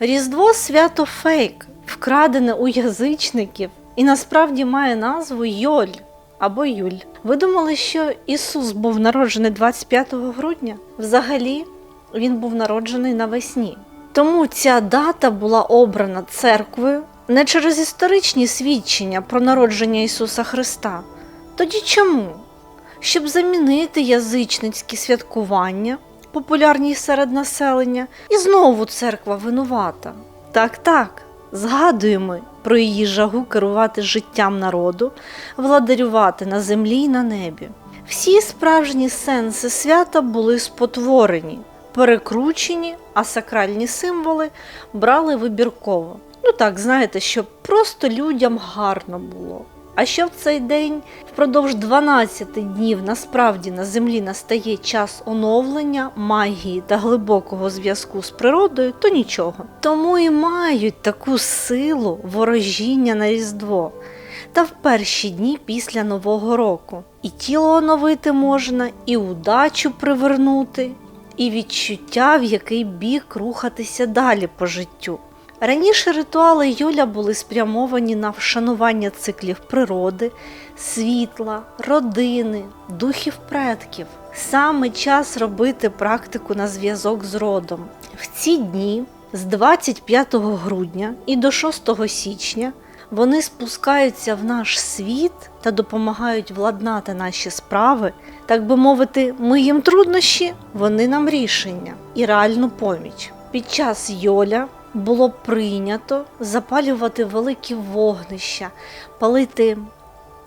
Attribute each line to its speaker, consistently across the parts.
Speaker 1: Різдво свято фейк, вкрадене у язичників і насправді має назву Йоль або Юль. Ви думали, що Ісус був народжений 25 грудня? Взагалі, він був народжений навесні. Тому ця дата була обрана церквою не через історичні свідчення про народження Ісуса Христа. Тоді чому? Щоб замінити язичницькі святкування, популярні серед населення, і знову церква винувата. Так, так, згадуємо про її жагу керувати життям народу, владарювати на землі й на небі. Всі справжні сенси свята були спотворені, перекручені, а сакральні символи брали вибірково. Ну так, знаєте, щоб просто людям гарно було. А що в цей день впродовж 12 днів насправді на землі настає час оновлення, магії та глибокого зв'язку з природою, то нічого. Тому і мають таку силу ворожіння на Різдво. Та в перші дні після Нового року і тіло оновити можна, і удачу привернути, і відчуття, в який бік рухатися далі по життю. Раніше ритуали Йоля були спрямовані на вшанування циклів природи, світла, родини, духів предків. Саме час робити практику на зв'язок з родом. В ці дні з 25 грудня і до 6 січня вони спускаються в наш світ та допомагають владнати наші справи, так би мовити, ми їм труднощі, вони нам рішення і реальну поміч. Під час Йоля було прийнято запалювати великі вогнища, палити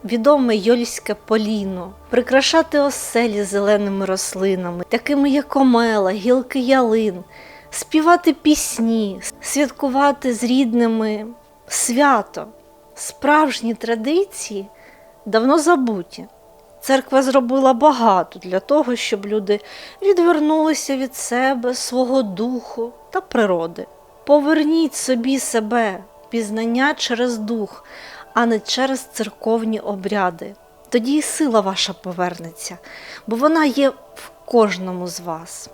Speaker 1: відоме йольське поліно, прикрашати оселі зеленими рослинами, такими як омела, гілки ялин, співати пісні, святкувати з рідними свято. Справжні традиції давно забуті. Церква зробила багато для того, щоб люди відвернулися від себе, свого духу та природи. Поверніть собі себе, пізнання через дух, а не через церковні обряди. Тоді і сила ваша повернеться, бо вона є в кожному з вас.